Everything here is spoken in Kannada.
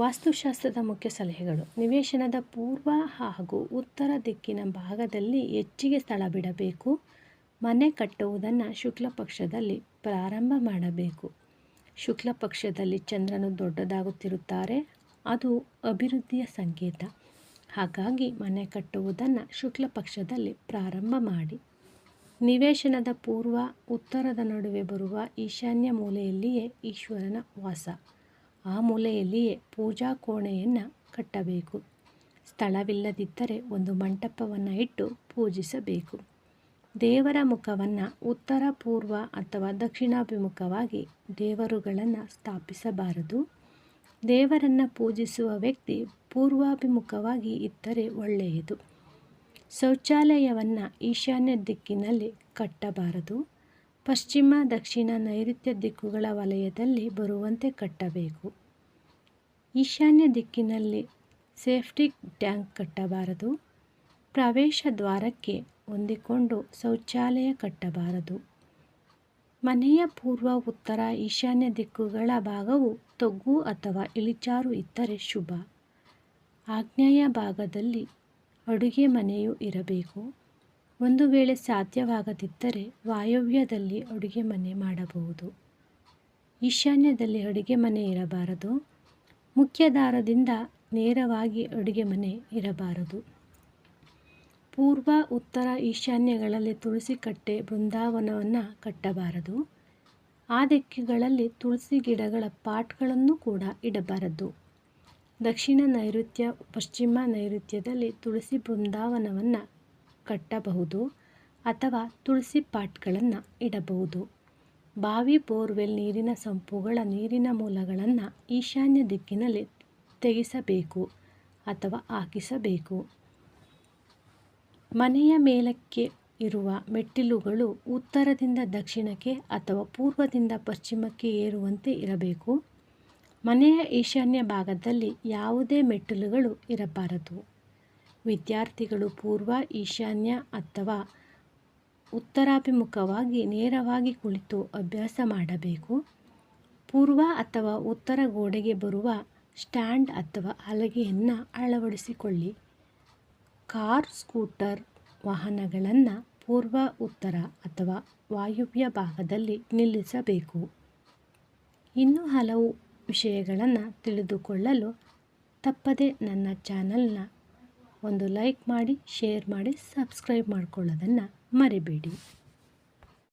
ವಾಸ್ತುಶಾಸ್ತ್ರದ ಮುಖ್ಯ ಸಲಹೆಗಳು. ನಿವೇಶನದ ಪೂರ್ವ ಹಾಗೂ ಉತ್ತರ ದಿಕ್ಕಿನ ಭಾಗದಲ್ಲಿ ಹೆಚ್ಚಿಗೆ ಸ್ಥಳ ಬಿಡಬೇಕು. ಮನೆ ಕಟ್ಟುವುದನ್ನು ಶುಕ್ಲ ಪಕ್ಷದಲ್ಲಿ ಪ್ರಾರಂಭ ಮಾಡಬೇಕು. ಶುಕ್ಲ ಪಕ್ಷದಲ್ಲಿ ಚಂದ್ರನು ದೊಡ್ಡದಾಗುತ್ತಿರುತ್ತಾರೆ. ಅದು ಅಭಿವೃದ್ಧಿಯ ಸಂಕೇತ. ಹಾಗಾಗಿ ಮನೆ ಕಟ್ಟುವುದನ್ನು ಶುಕ್ಲ ಪಕ್ಷದಲ್ಲಿ ಪ್ರಾರಂಭ ಮಾಡಿ. ನಿವೇಶನದ ಪೂರ್ವ, ಉತ್ತರದ ನಡುವೆ ಬರುವ ಈಶಾನ್ಯ ಮೂಲೆಯಲ್ಲಿಯೇ ಈಶ್ವರನ ವಾಸ. ಆ ಮೂಲೆಯಲ್ಲಿಯೇ ಪೂಜಾ ಕೋಣೆಯನ್ನು ಕಟ್ಟಬೇಕು. ಸ್ಥಳವಿಲ್ಲದಿದ್ದರೆ ಒಂದು ಮಂಟಪವನ್ನು ಇಟ್ಟು ಪೂಜಿಸಬೇಕು. ದೇವರ ಮುಖವನ್ನು ಉತ್ತರ, ಪೂರ್ವ ಅಥವಾ ದಕ್ಷಿಣಾಭಿಮುಖವಾಗಿ ದೇವರುಗಳನ್ನು ಸ್ಥಾಪಿಸಬಾರದು. ದೇವರನ್ನು ಪೂಜಿಸುವ ವ್ಯಕ್ತಿ ಪೂರ್ವಾಭಿಮುಖವಾಗಿ ಇದ್ದರೆ ಒಳ್ಳೆಯದು. ಶೌಚಾಲಯವನ್ನು ಈಶಾನ್ಯ ದಿಕ್ಕಿನಲ್ಲಿ ಕಟ್ಟಬಾರದು. ಪಶ್ಚಿಮ, ದಕ್ಷಿಣ ನೈಋತ್ಯ ದಿಕ್ಕುಗಳ ವಲಯದಲ್ಲಿ ಬರುವಂತೆ ಕಟ್ಟಬೇಕು. ಈಶಾನ್ಯ ದಿಕ್ಕಿನಲ್ಲಿ ಸೇಫ್ಟಿ ಟ್ಯಾಂಕ್ ಕಟ್ಟಬಾರದು. ಪ್ರವೇಶ ದ್ವಾರಕ್ಕೆ ಹೊಂದಿಕೊಂಡು ಶೌಚಾಲಯ ಕಟ್ಟಬಾರದು. ಮನೆಯ ಪೂರ್ವ ಉತ್ತರ ಈಶಾನ್ಯ ದಿಕ್ಕುಗಳ ಭಾಗವು ತಗ್ಗು ಅಥವಾ ಇಳಿಜಾರು ಇದ್ದರೆ ಶುಭ. ಆಗ್ನೇಯ ಭಾಗದಲ್ಲಿ ಅಡುಗೆ ಮನೆಯು ಇರಬೇಕು. ಒಂದು ವೇಳೆ ಸಾಧ್ಯವಾಗದಿದ್ದರೆ ವಾಯವ್ಯದಲ್ಲಿ ಅಡುಗೆ ಮನೆ ಮಾಡಬಹುದು. ಈಶಾನ್ಯದಲ್ಲಿ ಅಡುಗೆ ಮನೆ ಇರಬಾರದು. ಮುಖ್ಯ ದಾರದಿಂದ ನೇರವಾಗಿ ಅಡುಗೆ ಮನೆ ಇರಬಾರದು. ಪೂರ್ವ, ಉತ್ತರ ಈಶಾನ್ಯಗಳಲ್ಲಿ ತುಳಸಿ ಕಟ್ಟೆ ಬೃಂದಾವನವನ್ನು ಕಟ್ಟಬಾರದು. ಆ ದಿಕ್ಕುಗಳಲ್ಲಿ ತುಳಸಿ ಗಿಡಗಳ ಪಾಟ್ಗಳನ್ನು ಕೂಡ ಇಡಬಾರದು. ದಕ್ಷಿಣ ನೈಋತ್ಯ, ಪಶ್ಚಿಮ ನೈಋತ್ಯದಲ್ಲಿ ತುಳಸಿ ಬೃಂದಾವನವನ್ನು ಕಟ್ಟಬಹುದು ಅಥವಾ ತುಳಸಿ ಪಾಟ್ಗಳನ್ನು ಇಡಬಹುದು. ಬಾವಿ ಬೋರ್ವೆಲ್ ನೀರಿನ ಸಂಪುಗಳ ನೀರಿನ ಮೂಲಗಳನ್ನು ಈಶಾನ್ಯ ದಿಕ್ಕಿನಲ್ಲಿ ತೆಗೆಸಬೇಕು ಅಥವಾ ಹಾಕಿಸಬೇಕು. ಮನೆಯ ಮೇಲಕ್ಕೆ ಇರುವ ಮೆಟ್ಟಿಲುಗಳು ಉತ್ತರದಿಂದ ದಕ್ಷಿಣಕ್ಕೆ ಅಥವಾ ಪೂರ್ವದಿಂದ ಪಶ್ಚಿಮಕ್ಕೆ ಏರುವಂತೆ ಇರಬೇಕು. ಮನೆಯ ಈಶಾನ್ಯ ಭಾಗದಲ್ಲಿ ಯಾವುದೇ ಮೆಟ್ಟಿಲುಗಳು ಇರಬಾರದು. ವಿದ್ಯಾರ್ಥಿಗಳು ಪೂರ್ವ ಈಶಾನ್ಯ ಅಥವಾ ಉತ್ತರಾಭಿಮುಖವಾಗಿ ನೇರವಾಗಿ ಕುಳಿತು ಅಭ್ಯಾಸ ಮಾಡಬೇಕು. ಪೂರ್ವ ಅಥವಾ ಉತ್ತರ ಗೋಡೆಗೆ ಬರುವ ಸ್ಟ್ಯಾಂಡ್ ಅಥವಾ ಹಲಗೆಯನ್ನು ಅಳವಡಿಸಿಕೊಳ್ಳಿ. ಕಾರ್, ಸ್ಕೂಟರ್ ವಾಹನಗಳನ್ನು ಪೂರ್ವ, ಉತ್ತರ ಅಥವಾ ವಾಯುವ್ಯ ಭಾಗದಲ್ಲಿ ನಿಲ್ಲಿಸಬೇಕು. ಇನ್ನೂ ಹಲವು ವಿಷಯಗಳನ್ನು ತಿಳಿದುಕೊಳ್ಳಲು ತಪ್ಪದೆ ನನ್ನ ಚಾನಲ್ನ ಒಂದು ಲೈಕ್ ಮಾಡಿ, ಶೇರ್ ಮಾಡಿ, ಸಬ್ಸ್ಕ್ರೈಬ್ ಮಾಡ್ಕೊಳ್ಳೋದನ್ನು ಮರಿಬೇಡಿ